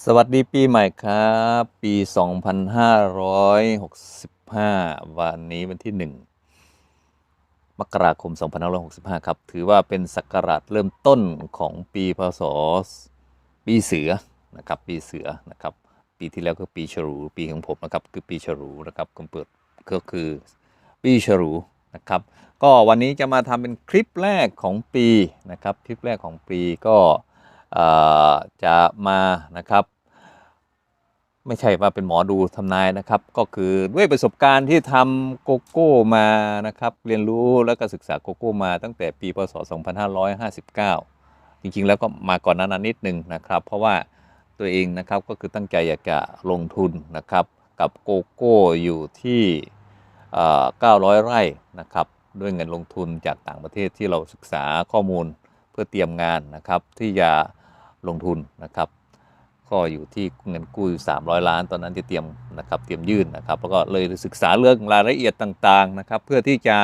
สวัสดีปีใหม่ครับ ปี 2565 วันนี้วันที่ 1 มกราคม 2565 ครับ ถือว่าเป็นศักราชเริ่มต้นของปีพศ ปีเสือนะครับ ปีเสือนะครับ ปีที่แล้วก็ปีฉลูปีของผมนะครับ คือปีฉลูนะครับก็เปิดก็คือปีฉลูนะครับ ก็วันนี้จะมาทำเป็นคลิปแรกของปีนะครับ คลิปแรกของปีก็ จะมานะครับไม่ใช่ว่าเป็นหมอดูทำนายนะครับ ก็คือด้วยประสบการณ์ที่ทำโกโก้มานะครับเรียนรู้แล้วก็ศึกษาโกโก้มาตั้งแต่ปีพศ 2559 จริงๆแล้วก็มาก่อนนั้นนิดนึงนะครับ เพราะว่าตัวเองนะครับก็คือตั้งใจอยากจะลงทุนนะครับกับโกโก้อยู่ที่ 900 ไร่นะครับด้วยเงินลงทุนจากต่างประเทศที่เราศึกษาข้อมูลเพื่อเตรียมงานนะครับที่จะ ลงทุนนะครับ ก็อยู่ที่เงินกู้อยู่300 ล้าน ตอนนั้นจะเตรียมนะครับเตรียมยื่นนะครับ แล้วก็เลยศึกษาเรื่องรายละเอียดต่างๆนะครับ เพื่อที่จะ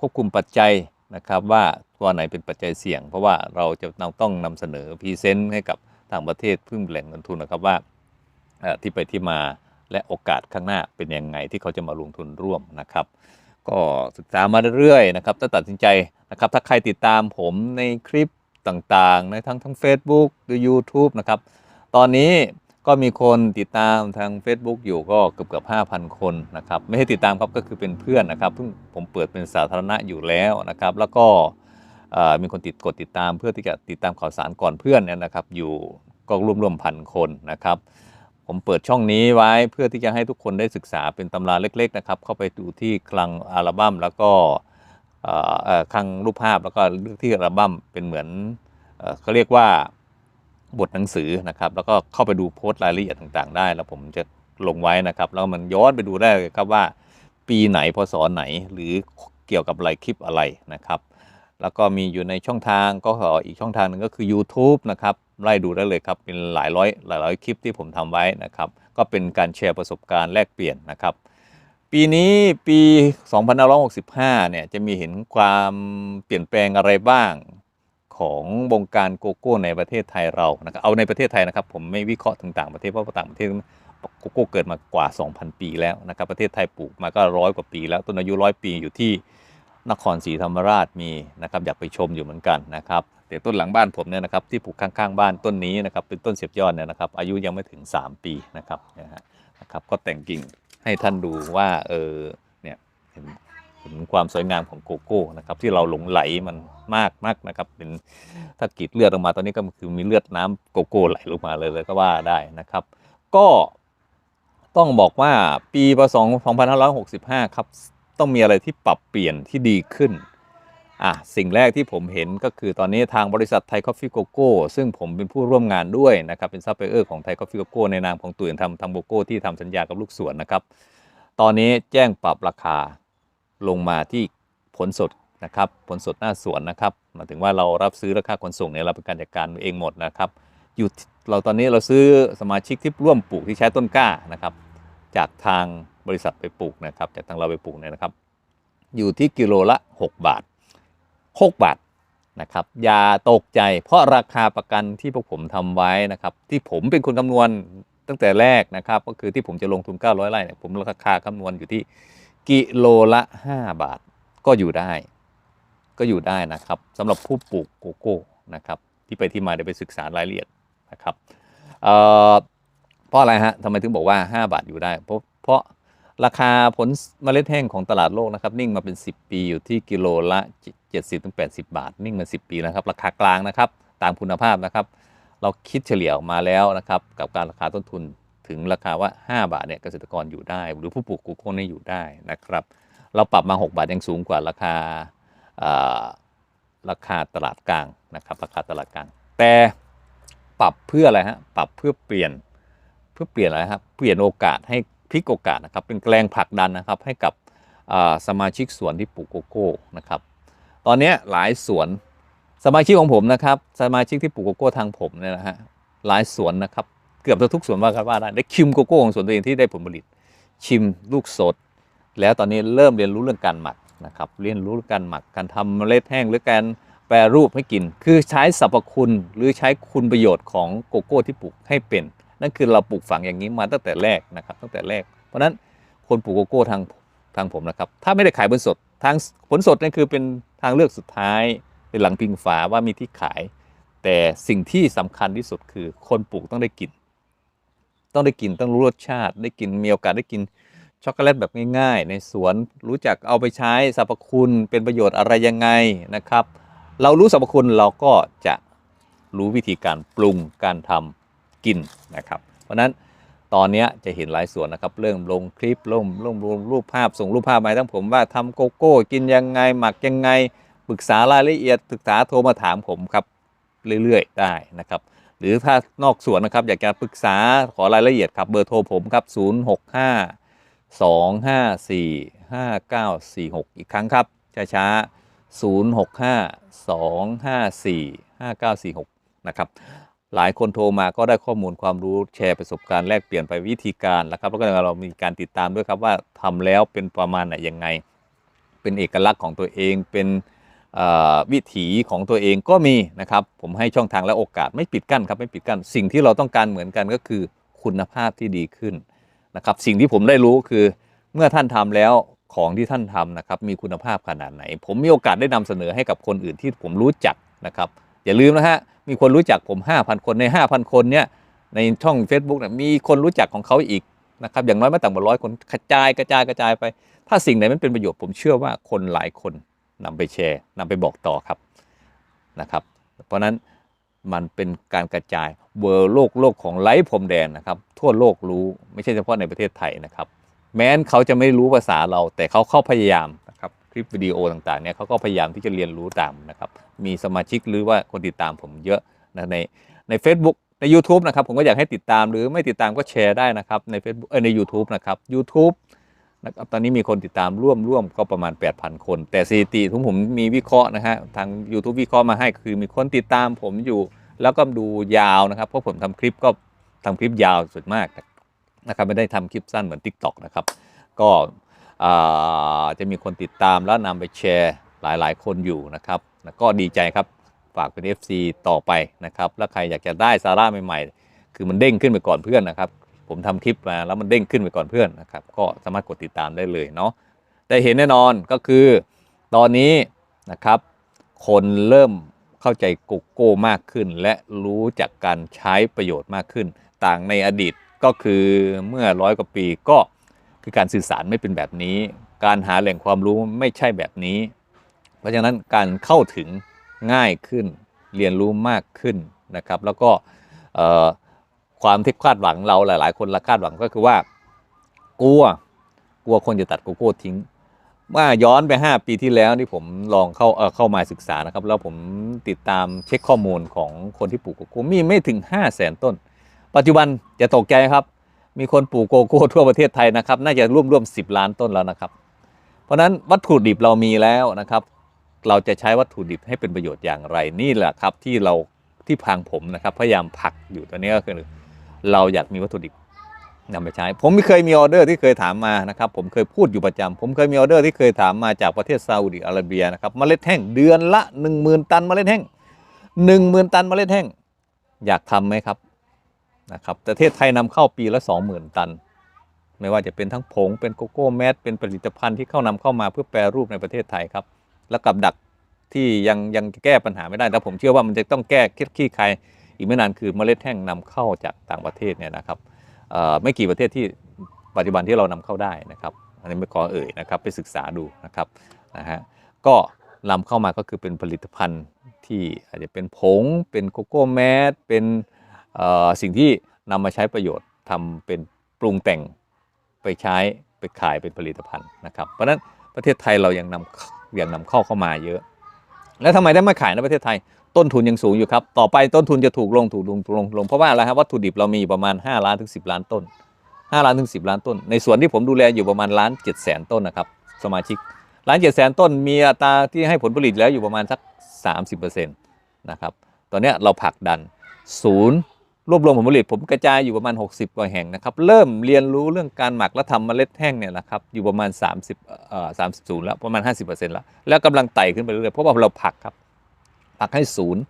ควบคุมปัจจัยนะครับว่าตัวไหนเป็นปัจจัยเสี่ยง เพราะว่าเราจะต้องนำเสนอพรีเซนต์ให้กับต่างประเทศเพิ่งแหล่งเงินทุนนะครับว่าที่ไปที่มาและโอกาสข้างหน้าเป็นยังไงที่เขาจะมาลงทุนร่วมนะครับ ก็ศึกษามาเรื่อยๆนะครับถ้าตัดสินใจนะครับ ถ้าใครติดตามผมในคลิป ต่างๆ ในทั้งทั้ง Facebook หรือ YouTube นะครับ ตอนนี้ก็มีคนติดตามทาง Facebook อยู่ก็เกือบเกือบ5,000 คนนะครับ ไม่ให้ติดตามครับก็คือเป็นเพื่อนนะครับเพิ่งผมเปิดเป็นสาธารณะอยู่แล้วนะครับ แล้วก็มีคนติดกดติดตามเพื่อที่จะติดตามข่าวสารก่อนเพื่อนเนี่ยนะครับ อยู่ก็รวมรวมพันคนนะครับ ผมเปิดช่องนี้ไว้เพื่อที่จะให้ทุกคนได้ศึกษาเป็นตำราเล็ก ๆ นะครับ เข้าไปดูที่คลังอัลบั้มแล้วก็ เอ่อเอ่อคลังรูปภาพแล้วก็เลือกที่อัลบั้มเป็นเหมือนเขาเรียกว่าบทหนังสือนะครับ แล้วก็เข้าไปดูโพสต์รายละเอียดต่างๆ ได้ แล้วผมจะลงไว้นะครับ แล้วมันย้อนไปดูได้เลยครับว่า ปีไหนพศไหนหรือเกี่ยวกับอะไรคลิปอะไรนะครับ แล้วก็มีอยู่ในช่องทางก็อีกช่องทางหนึ่งก็คือ YouTube นะครับไล่ดูได้เลยครับ เป็นหลายร้อยหลายร้อยคลิปที่ผมทำไว้นะครับ ก็เป็นการแชร์ประสบการณ์แลกเปลี่ยนนะครับ ปีนี้ปี2565เนี่ยจะมีเห็นความเปลี่ยนแปลงอะไรบ้างของวงการโกโก้ในประเทศไทยเรานะครับเอาในประเทศไทยนะครับผมไม่วิเคราะห์ถึงต่างประเทศเพราะต่างประเทศโกโก้เกิดมากว่า 2,000 ปีแล้วนะครับประเทศไทยปลูกมาก็ร้อยกว่าปีแล้วต้นอายุร้อยปีอยู่ที่นครศรีธรรมราชมีนะครับอยากไปชมอยู่เหมือนกันนะครับแต่ต้นหลังบ้านผมเนี่ยนะครับที่ปลูกข้างๆ บ้านต้นนี้นะครับเป็นต้นเสียบยอดเนี่ยนะครับอายุยังไม่ถึง 3 ปีนะครับนะฮะนะครับก็แต่งกิ่ง ให้ท่านดูว่าเออเนี่ยเห็นเห็นความสวยงามของโกโก้นะครับ ที่เราหลงไหลมันมากมากนะครับ เป็นถ้ากรีดเลือดออกมาตอนนี้ก็คือมีเลือดน้ำโกโก้ไหลลงมาเลยเลยก็ว่าได้นะครับ ก็ต้องบอกว่าปีพศ2565 ครับ ต้องมีอะไรที่ปรับเปลี่ยนที่ดีขึ้น อะสิ่งแรกที่ผมเห็นก็คือตอนนี้ทางบริษัทไทยคอฟฟี่โกโก้ซึ่งผมเป็นผู้ร่วมงานด้วยนะครับ เป็นซัพพลายเออร์ของไทยคอฟฟี่โกโก้ในนามของตื่นทำทำโกโก้ที่ทำสัญญากับลูกสวนนะครับ ตอนนี้แจ้งปรับราคาลงมาที่ผลสดนะครับ ผลสดหน้าสวนนะครับหมายถึงว่าเรารับซื้อราคาขนส่งเนี่ยเราเป็นการจัดการเองหมดนะครับ อยู่เราตอนนี้เราซื้อสมาชิกที่ร่วมปลูกที่ใช้ต้นกล้านะครับ จากทางบริษัทไปปลูกนะครับ จากทางเราไปปลูกเนี่ยนะครับ อยู่ที่กิโลละ 6 บาท 6 บาทนะครับอย่าตกใจ เพราะราคาประกันที่พวกผมทำไว้นะครับ ที่ผมเป็นคนคำนวณตั้งแต่แรกนะครับ ก็คือที่ผมจะลงทุน 900ไร่เนี่ยผมราคาคำนวณอยู่ที่กิโลละ 5 บาทก็อยู่ได้ ก็อยู่ได้นะครับสำหรับผู้ปลูกโกโก้นะครับ ที่ไปที่มาเดี๋ยวไปศึกษารายละเอียดนะครับเเพราะอะไรฮะทำไมถึงบอกว่า 5 บาทอยู่ได้ เพราะเพราะ ราคาผลเมล็ดแห้งของตลาดโลกนะครับ นิ่งมาเป็น 10 ปีอยู่ที่กิโลละ 70-80 บาท นิ่งมา 10 ปีแล้วครับ ราคากลางนะครับ ตามคุณภาพนะครับ เราคิดเฉลี่ยออกมาแล้วนะครับ กับการราคาต้นทุนถึงราคาว่า 5 บาทเนี่ยเกษตรกรอยู่ได้ หรือผู้ปลูกโกโก้เนี่อยู่ได้นะครับ เราปรับมา 6 บาทยังสูงกว่าราคาราคาตลาดกลางนะครับราคาตลาดกลาง แต่ปรับเพื่ออะไรฮะปรับเพื่อเปลี่ยนเพื่อเปลี่ยนอะไรครับเปลี่ยนโอกาสให้ ลิกโอกาสนะครับเป็นแรงผลักดันนะครับให้กับสมาชิกสวนที่ปลูกโกโก้นะครับตอนนี้หลายสวนสมาชิกของผมนะครับสมาชิกที่ปลูกโกโก้ทางผมเนี่ยนะฮะหลายสวนนะครับเกือบจะทุกสวนว่ากันว่าได้ได้ชิมโกโก้ของสวนตัวเองที่ได้ผลผลิต ชิมลูกสด แล้วตอนนี้เริ่มเรียนรู้เรื่องการหมักนะครับเรียนรู้การหมักการทำเมล็ดแห้งหรือการแปรรูปให้กิน คือใช้สรรพคุณหรือใช้คุณประโยชน์ของโกโก้ที่ปลูกให้เป็น นั่นคือเราปลูกฝังอย่างนี้มาตั้งแต่แรกนะครับตั้งแต่แรก เพราะฉะนั้นคนปลูกโกโก้ทางทางผมนะครับ ถ้าไม่ได้ขายผลสดทางผลสดนั่นคือเป็นทางเลือกสุดท้ายเป็นหลังพิงฝาว่ามีที่ขาย แต่สิ่งที่สำคัญที่สุดคือคนปลูกต้องได้กิน ต้องได้กินต้องรู้รสชาติ ได้กินมีโอกาสได้กินช็อกโกแลตแบบง่ายๆ ในสวนรู้จักเอาไปใช้สรรพคุณเป็นประโยชน์อะไรยังไงนะครับ เรารู้สรรพคุณเราก็จะรู้วิธีการปรุงการทำ กินนะครับ เพราะฉะนั้นตอนนี้จะเห็นหลายส่วนนะครับ เริ่มลงคลิปลงลงลงรูปภาพส่งรูปภาพมาให้ทั้งผมว่าทำโกโก้กินยังไงหมักยังไงปรึกษารายละเอียดปรึกษาโทรมาถามผมครับเรื่อยๆ ได้นะครับ หรือถ้านอกส่วนนะครับ อยากจะปรึกษาขอรายละเอียดครับเบอร์โทรผมครับ 065 254 5946 อีกครั้งครับช้าๆ065 254 5946 นะครับ หลายคนโทรมาก็ได้ข้อมูลความรู้แชร์ประสบการณ์แลกเปลี่ยนไปวิธีการนะครับแล้วก็เรามีการติดตามด้วยครับว่าทำแล้วเป็นประมาณไหนยังไง เป็นเอกลักษณ์ของตัวเองเป็นวิถีของตัวเองก็มีนะครับ ผมให้ช่องทางและโอกาสไม่ปิดกั้นครับไม่ปิดกั้นสิ่งที่เราต้องการเหมือนกันก็คือคุณภาพที่ดีขึ้นนะครับสิ่งที่ผมได้รู้คือเมื่อท่านทำแล้วของที่ท่านทำนะครับมีคุณภาพขนาดไหน ผมมีโอกาสได้นำเสนอให้กับคนอื่นที่ผมรู้จักนะครับ อย่าลืมนะฮะ มีคนรู้จักผม 5,000 คนใน 5,000 คนเนี่ยในช่อง Facebook เนี่ยมีคนรู้จักของเขาอีกนะครับอย่างน้อยไม่ต่ำกว่าร้อยคนกระจายกระจายกระจายไป ถ้าสิ่งไหนมันเป็นประโยชน์ผมเชื่อว่าคนหลายคนนำไปแชร์นำไปบอกต่อครับนะครับ เพราะฉะนั้นมันเป็นการกระจายเวอร์โลกโลกของไร้พรมแดนนะครับ ทั่วโลกรู้ไม่ใช่เฉพาะในประเทศไทยนะครับ แม้นเขาจะไม่รู้ภาษาเราแต่เขาเข้าพยายามนะครับ คลิปวิดีโอต่างๆเนี่ยเขาก็พยายามที่จะเรียนรู้ตามนะครับ มีสมาชิกหรือว่าคนติดตามผมเยอะนะในใน Facebook ใน YouTube นะครับผมก็อยากให้ติดตามหรือไม่ติดตามก็แชร์ได้นะครับใน Facebook เออใน u t u b e นะครับ YouTube นะครับตอนนี้มีคนติดตามร่วมร่วมก็ประมาณ 8,000 คน แต่สถิติทุกผมมีวิเคราะห์นะฮะทาง YouTube วิเคราะห์มาให้คือมีคนติดตามผมอยู่ แล้วก็ดูยาวนะครับ เพราะผมทำคลิปก็ทำคลิปยาวสุดมากนะครับไม่ได้ทำคลิปสั้นเหมือน TikTok นะครับ ก็ จะมีคนติดตามแล้วนำไปแชร์หลาย ๆ คนอยู่นะครับก็ดีใจครับฝากเป็น FC ต่อไปนะครับ แล้วใครอยากจะได้สาระใหม่ ๆ คือมันเด้งขึ้นไปก่อนเพื่อนนะครับ ผมทำคลิปมาแล้วมันเด้งขึ้นไปก่อนเพื่อนนะครับ ก็สามารถกดติดตามได้เลยเนาะ แต่เห็นแน่นอนก็คือตอนนี้นะครับ คนเริ่มเข้าใจโกโก้มากขึ้น และรู้จักการใช้ประโยชน์มากขึ้น ต่างในอดีตก็คือเมื่อร้อยกว่าปีก็ คือการสื่อสารไม่เป็นแบบนี้ การหาแหล่งความรู้ไม่ใช่แบบนี้ เพราะฉะนั้นการเข้าถึงง่ายขึ้น เรียนรู้มากขึ้นนะครับ แล้วก็ความที่คาดหวังเราหลาย ๆ คนละคาดหวังก็คือว่ากลัวกลัวคนจะตัดโกโก้ทิ้งเมื่อย้อนไป 5 ปีที่แล้วที่ผมลองเข้าเออเข้ามาศึกษานะครับ แล้วผมติดตามเช็คข้อมูลของคนที่ปลูกโกโก้มีไม่ถึง 5 0 0แสนต้น ปัจจุบันจะตกใจครับ มีคนปลูกโกโก้ทั่วประเทศไทยนะครับ น่าจะร่วมร่วม10ล้านต้นแล้วนะครับ เพราะฉะนั้นวัตถุดิบเรามีแล้วนะครับ เราจะใช้วัตถุดิบให้เป็นประโยชน์อย่างไรนี่แหละครับที่เราที่พังผมนะครับ พยายามผลักอยู่ตอนนี้ก็คือเราอยากมีวัตถุดิบนำไปใช้ ผมม่เคยมีออเดอร์ที่เคยถามมานะครับ ผมเคยพูดอยู่ประจำผมเคยมีออเดอร์ที่เคยถามมาจากประเทศซาอุดิอาระเบียนะครับเมล็ดแห้งเดือนละ 1 0,000 ตันเมล็ดแห้ง1 0,000 ตันเมล็ดแห้งอยากทำไหมครับ นะครับประเทศไทยนำเข้าปีละ 20,000 ตัน ไม่ว่าจะเป็นทั้งผงเป็นโกโก้แมสเป็นผลิตภัณฑ์ที่เข้านำเข้ามาเพื่อแปรรูปในประเทศไทยครับ แล้วกับดักที่ยังยังแก้ปัญหาไม่ได้แต่ผมเชื่อว่ามันจะต้องแก้คิดขี้ใครอีกไม่นานคือเมล็ดแห้งนำเข้าจากต่างประเทศเนี่ยนะครับไม่กี่ประเทศที่ปัจจุบันที่เรานำเข้าได้นะครับ อันนี้ไม่ขอเอ่ยนะครับไปศึกษาดูนะครับนะฮะก็นำเข้ามาก็คือเป็นผลิตภัณฑ์ที่อาจจะเป็นผง เป็นโกโก้แมสเป็น สิ่งที่นำมาใช้ประโยชน์ทำเป็นปรุงแต่งไปใช้ไปขายเป็นผลิตภัณฑ์นะครับ เพราะฉะนั้นประเทศไทยเรายังนำยังนำเข้าเข้ามาเยอะ แล้วทำไมได้มาขายในประเทศไทย ต้นทุนยังสูงอยู่ครับ ต่อไปต้นทุนจะถูกลงถูกลงถูกลงลงเพราะว่าอะไรครับวัตถุดิบเรามีอยู่ประมาณ 5 ล้านถึง 10 ล้านต้น 5 ล้านถึง 10 ล้านต้น ในส่วนที่ผมดูแลอยู่ประมาณล้าน7แสนต้นนะครับสมาชิกล้าน7แสนต้นมีอัตราที่ให้ผลผลิตแล้วอยู่ประมาณสัก 30%นะครับตอนนี้เราผลักดันศูนย์ รวบรวมผลผลิตผมกระจายอยู่ประมาณ 60 กว่าแห่งนะครับ เริ่มเรียนรู้เรื่องการหมักและทำเมล็ดแห้งเนี่ยนะครับอยู่ประมาณ 30เอ่อ30ศูนย์แล้วประมาณ 50%แล้ว แล้วกำลังไต่ขึ้นไปเรื่อยๆเพราะว่าเราผลักครับผลักให้ศูนย์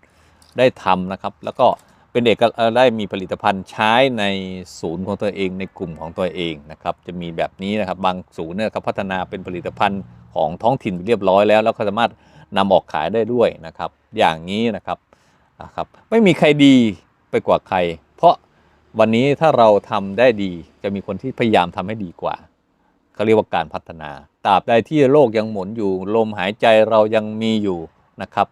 ได้ทำนะครับ แล้วก็เป็นเอกได้มีผลิตภัณฑ์ใช้ในศูนย์ของตัวเองในกลุ่มของตัวเองนะครับจะมีแบบนี้นะครับบางศูนย์เนี่ยครับพัฒนาเป็นผลิตภัณฑ์ของท้องถิ่นเรียบร้อยแล้ว แล้วก็สามารถนำออกขายได้ด้วยนะครับ อย่างนี้นะครับนะครับ ไม่มีใครดี ไปกว่าใคร เพราะวันนี้ถ้าเราทำได้ดีจะมีคนที่พยายามทำให้ดีกว่าเขาเรียกว่าการพัฒนาตราบใดที่โลกยังหมุนอยู่ ลมหายใจเรายังมีอยู่นะครับ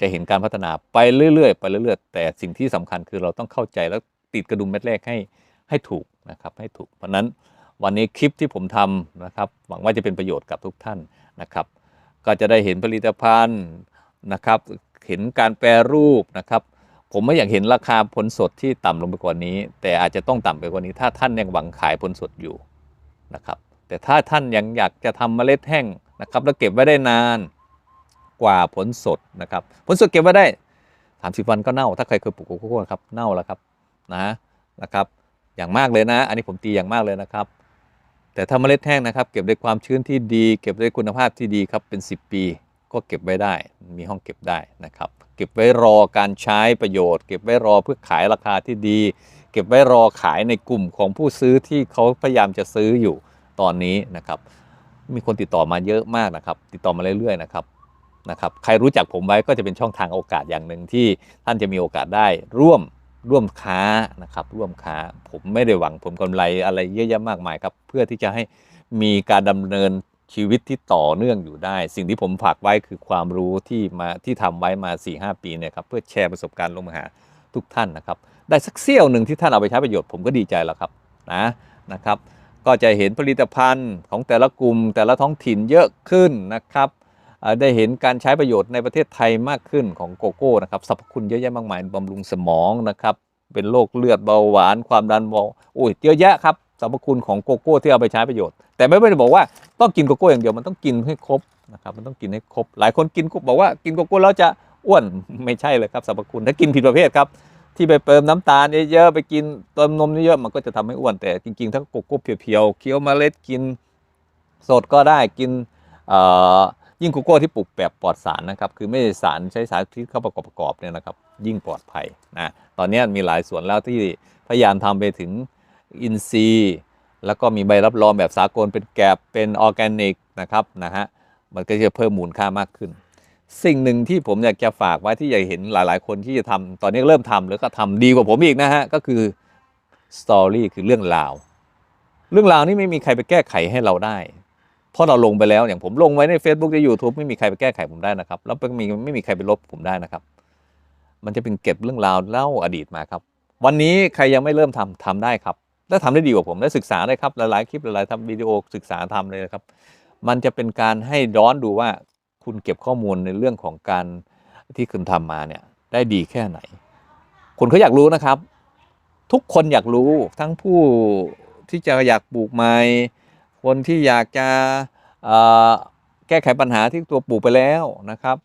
จะเห็นการพัฒนาไปเรื่อยๆไปเรื่อยๆ แต่สิ่งที่สำคัญคือเราต้องเข้าใจแล้วติดกระดุมเม็ดแรกให้ให้ถูกนะครับให้ถูก เพราะนั้นวันนี้คลิปที่ผมทำนะครับ หวังว่าจะเป็นประโยชน์กับทุกท่านนะครับ ก็จะได้เห็นผลิตภัณฑ์นะครับ เห็นการแปรรูปนะครับ ผมไม่อยากเห็นราคาผลสดที่ต่ำลงไปกว่านี้ แต่อาจจะต้องต่ำไปกว่านี้ ถ้าท่านยังหวังขายผลสดอยู่นะครับ แต่ถ้าท่านยังอยากจะทำเมล็ดแห้งนะครับ แล้วเก็บไว้ได้นานกว่าผลสดนะครับ ผลสดเก็บไว้ได้สามสิบวันก็เน่า ถ้าใครเคยปลูกโกโก้ครับเน่าแล้วครับนะนะครับ อย่างมากเลยนะ อันนี้ผมตีอย่างมากเลยนะครับ แต่ถ้าเมล็ดแห้งนะครับ เก็บด้วยความชื้นที่ดี เก็บด้วยคุณภาพที่ดีครับเป็น 10 ปี ก็เก็บไว้ได้ มีห้องเก็บได้นะครับ เก็บไว้รอการใช้ประโยชน์ เก็บไว้รอเพื่อขายราคาที่ดี เก็บไว้รอขายในกลุ่มของผู้ซื้อที่เขาพยายามจะซื้ออยู่ตอนนี้นะครับ มีคนติดต่อมาเยอะมากนะครับ ติดต่อมาเรื่อยๆนะครับนะครับ ใครรู้จักผมไว้ก็จะเป็นช่องทางโอกาสอย่างหนึ่งที่ท่านจะมีโอกาสได้ร่วมร่วมค้านะครับ ร่วมค้าผมไม่ได้หวังผลกำไรอะไรเยอะแยะมากมายครับ เพื่อที่จะให้มีการดำเนิน ชีวิตที่ต่อเนื่องอยู่ได้ สิ่งที่ผมฝากไว้คือความรู้ที่มาที่ทำไว้มา 4-5 ปีเนี่ยครับเพื่อแชร์ประสบการณ์ลงมาหาทุกท่านนะครับ ได้สักเสี้ยวหนึ่งที่ท่านเอาไปใช้ประโยชน์ผมก็ดีใจแล้วครับนะนะครับ ก็จะเห็นผลิตภัณฑ์ของแต่ละกลุ่ม แต่ละท้องถิ่นเยอะขึ้นนะครับได้เห็นการใช้ประโยชน์ในประเทศไทยมากขึ้นของโกโก้นะครับสรรพคุณเยอะแยะมากมายบำรุงสมองนะครับเป็นโรคเลือดเบาหวานความดันเบาโอ้ยเยอะแยะครับ สรรพคุณของโกโก้ที่เอาไปใช้ประโยชน์ แต่ไม่ได้บอกว่าต้องกินโกโก้อย่างเดียวมันต้องกินให้ครบนะครับมันต้องกินให้ครบ หลายคนกินบอกว่ากินโกโก้แล้วจะอ้วนไม่ใช่เลยครับสรรพคุณถ้ากินผิดประเภทครับที่ไปเติมน้ำตาลเยอะๆไปกินเติมนมเยอะๆมันก็จะทำให้อ้วนแต่จริงๆถ้าโกโก้เพียวๆเคี้ยวเมล็ดกินสดก็ได้กินยิ่งโกโก้ที่ปลูกแบบปลอดสารนะครับคือไม่ได้สารใช้สารที่เข้าประกอบประกอบเนี่ยนะครับยิ่งปลอดภัยนะตอนนี้มีหลายส่วนแล้วที่พยายามทำไปถึง อินทรีย์ แล้วก็มีใบรับรองแบบสากลเป็นแกบเป็นออร์แกนิกนะครับนะฮะมันก็จะเพิ่มมูลค่ามากขึ้น สิ่งหนึ่งที่ผมอยากจะฝากไว้ที่อยากเห็นหลายๆ คนที่จะทำตอนนี้เริ่มทำแล้วก็ทำดีกว่าผมอีกนะฮะก็คือสตอรี่คือเรื่องราว เรื่องราวนี้ไม่มีใครไปแก้ไขให้เราได้ เพราะเราลงไปแล้วอย่างผมลงไว้ใน Facebook ใน YouTube ไม่มีใครไปแก้ไขผมได้นะครับแล้วไม่มีไม่มีใครไปลบผมได้นะครับ มันจะเป็นเก็บเรื่องราวเล่าอดีตมาครับ วันนี้ใครยังไม่เริ่มทำทำได้ครับ และทำได้ดีกว่าผมและศึกษาได้ครับหลายๆคลิปหลายๆทำวิดีโอศึกษาทำเลยนะครับ มันจะเป็นการให้ย้อนดูว่าคุณเก็บข้อมูลในเรื่องของการที่คุณทำมาเนี่ยได้ดีแค่ไหน คนเขาอยากรู้นะครับ ทุกคนอยากรู้ทั้งผู้ที่จะอยากปลูกไม้คนที่อยากจะแก้ไขปัญหาที่ตัวปลูกไปแล้วนะครับ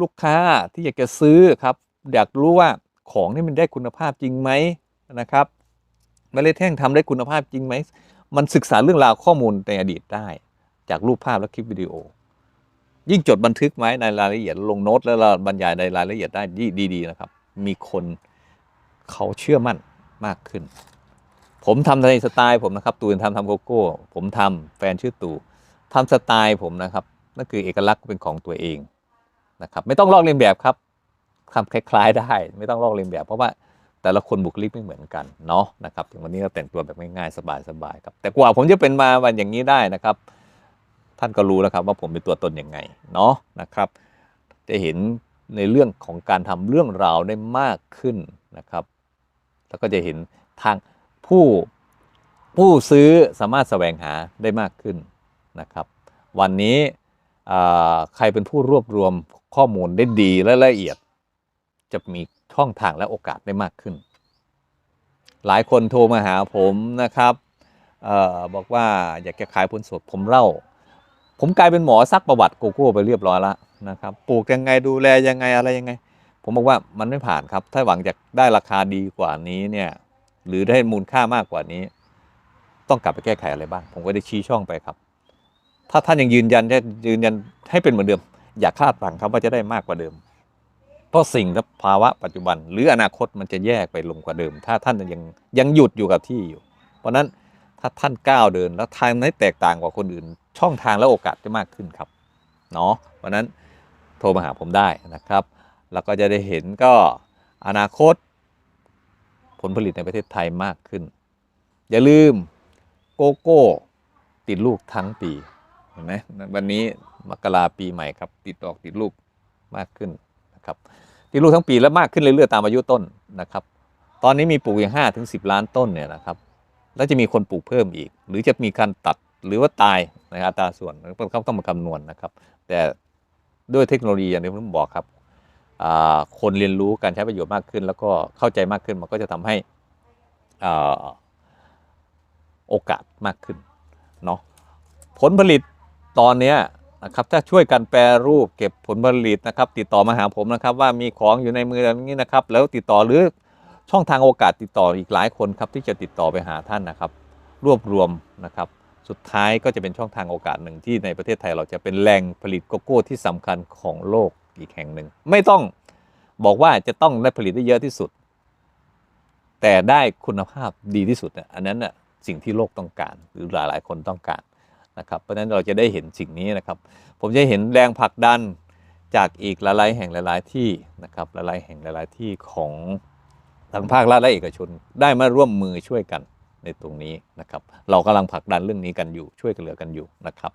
ลูกค้าที่อยากจะซื้อครับอยากรู้ว่าของนี่มันได้คุณภาพจริงไหมนะครับ เมล็ดแห้งทำได้คุณภาพจริงไหม มันศึกษาเรื่องราวข้อมูลในอดีตได้ จากรูปภาพและคลิปวิดีโอ ยิ่งจดบันทึกไว้ในรายละเอียดลงโน้ตแล้วเราบรรยายในรายละเอียดได้ดีๆนะครับ มีคนเขาเชื่อมั่นมากขึ้น ผมทำในสไตล์ผมนะครับ ตูนทำทำโกโก้ ผมทำแฟนชื่อตู่ทำสไตล์ผมนะครับนั่นคือเอกลักษณ์เป็นของตัวเองนะครับ ไม่ต้องลอกเลียนแบบครับทำคล้าย ๆ ได้ ไม่ต้องลอกเลียนแบบ เพราะว่า แต่ละคนบุคลิกไม่เหมือนกันเนาะนะครับอย่างวันนี้เราแต่งตัวแบบง่ายๆสบายๆครับแต่กว่าผมจะเป็นมาวันอย่างนี้ได้นะครับ ท่านก็รู้แล้วครับว่าผมเป็นตัวตนยังไงเนาะนะครับ จะเห็นในเรื่องของการทำเรื่องราวได้มากขึ้นนะครับ แล้วก็จะเห็นทางผู้ผู้ซื้อสามารถแสวงหาได้มากขึ้นนะครับ วันนี้ใครเป็นผู้รวบรวมข้อมูลได้ดีและละเอียด จะมีช่องทางและโอกาสได้มากขึ้น หลายคนโทรมาหาผมนะครับออบอกว่าอยากจะขายผลสดผมเล่า ผมกลายเป็นหมอซักประวัติโกโก้ไปเรียบร้อยแล้วนะครับ ปลูกยังไงดูแลยังไงอะไรยังไง ผมบอกว่ามันไม่ผ่านครับ ถ้าหวังจะได้ราคาดีกว่านี้เนี่ยหรือได้มูลค่ามากกว่านี้ ต้องกลับไปแก้ไขอะไรบ้าง ผมก็ได้ชี้ช่องไปครับ ถ้าท่านยังยืนยันจะยืนยันให้เป็นเหมือนเดิม อย่าคาดหวังครับว่าจะได้มากกว่าเดิม เพราะสิ่งและภาวะปัจจุบัน หรืออนาคตมันจะแยกไปลงกว่าเดิม ถ้าท่านยังยังหยุดอยู่กับที่อยู่ เพราะฉะนั้นถ้าท่านก้าวเดินแล้วทางนั้นแตกต่างกว่าคนอื่น ช่องทางและโอกาสจะมากขึ้นครับเนาะเพราะฉะนั้นโทรมาหาผมได้นะครับ แล้วก็จะได้เห็นก็อนาคต ผลผลิตในประเทศไทยมากขึ้น อย่าลืมโกโก้ติดลูกทั้งปีเห็นไหมวันนี้มกราปีใหม่ครับ ติดดอกติดลูกมากขึ้น นะครับติดลูกทั้งปีและมากขึ้นเรื่อยๆตามอายุต้นนะครับ ตอนนี้มีปลูกอย่างห้าถึงสิบล้านต้นเนี่ยนะครับแล้วจะมีคนปลูกเพิ่มอีก หรือจะมีการตัดหรือว่าตายในอัตราส่วนเขาต้องมาคำนวณนะครับ แต่ด้วยเทคโนโลยีอย่างที่ผมบอกครับคนเรียนรู้การใช้ประโยชน์มากขึ้น แล้วก็เข้าใจมากขึ้นมันก็จะทำให้โอกาสมากขึ้นเนาะผลผลิตตอนเนี้ย นะครับถ้าช่วยกันแปรรูปเก็บผลผลิตนะครับ ติดต่อมาหาผมนะครับว่ามีของอยู่ในมืออย่างนี้นะครับ แล้วติดต่อหรือช่องทางโอกาสติดต่ออีกหลายคนครับที่จะติดต่อไปหาท่านนะครับ รวบรวมนะครับ สุดท้ายก็จะเป็นช่องทางโอกาสหนึ่งที่ในประเทศไทยเราจะเป็นแหล่งผลิตโกโก้ที่สำคัญของโลกอีกแห่งหนึ่ง ไม่ต้องบอกว่าจะต้องได้ผลิตได้เยอะที่สุด แต่ได้คุณภาพดีที่สุดเนี่ยอันนั้นน่ะสิ่งที่โลกต้องการหรือหลายๆ คนต้องการ นะครับ เพราะฉะนั้นเราจะได้เห็นสิ่งนี้นะครับ ผมจะเห็นแรงผลักดันจากอีกหลายๆแห่งหลาย ๆ ที่นะครับหลายๆแห่งหลาย ๆ ที่ของทั้งภาครัฐและเอกชนได้มาร่วมมือช่วยกันในตรงนี้นะครับ เรากำลังผลักดันเรื่องนี้กันอยู่ช่วยกันเหลือกันอยู่นะครับ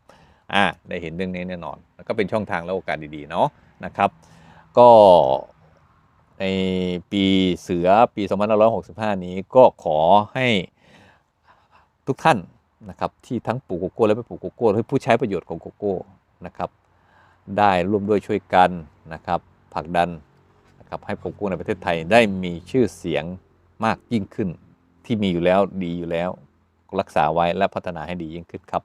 อ่าได้เห็นเรื่องนี้แน่นอนแล้วก็เป็นช่องทางและโอกาสดีๆเนาะนะครับ ก็ในปีเสือปี 2565 นี้ก็ขอให้ทุกท่าน นะครับที่ทั้งปลูกโกโก้และไม่ปลูกโกโก้หรือผู้ใช้ประโยชน์ของโกโก้นะครับได้ร่วมด้วยช่วยกันนะครับผลักดันนะครับให้โกโก้ในประเทศไทยได้มีชื่อเสียงมากยิ่งขึ้น ที่มีอยู่แล้วดีอยู่แล้ว รักษาไว้และพัฒนาให้ดียิ่งขึ้นครับ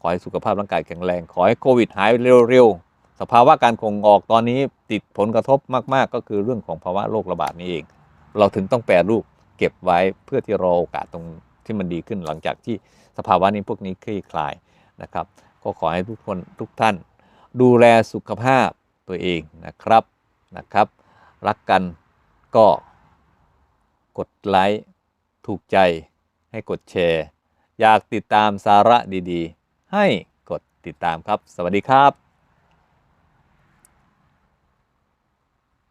ขอให้สุขภาพร่างกายแข็งแรง ขอให้โควิดหายเร็วๆสภาวะการคงออกตอนนี้ติดผลกระทบมากๆ ก็คือเรื่องของภาวะโรคระบาดนี้เอง เราถึงต้องแปรรูปเก็บไว้เพื่อที่รอโอกาสตรงที่มันดีขึ้นหลังจากที่ สภาวะนี้พวกนี้คลี่คลายนะครับ ก็ขอให้ทุกคนทุกท่าน ดูแลสุขภาพตัวเองนะครับนะครับ รักกันก็กดไลค์ถูกใจให้กดแชร์ อยากติดตามสาระดีๆ ให้กดติดตามครับ สวัสดีครับ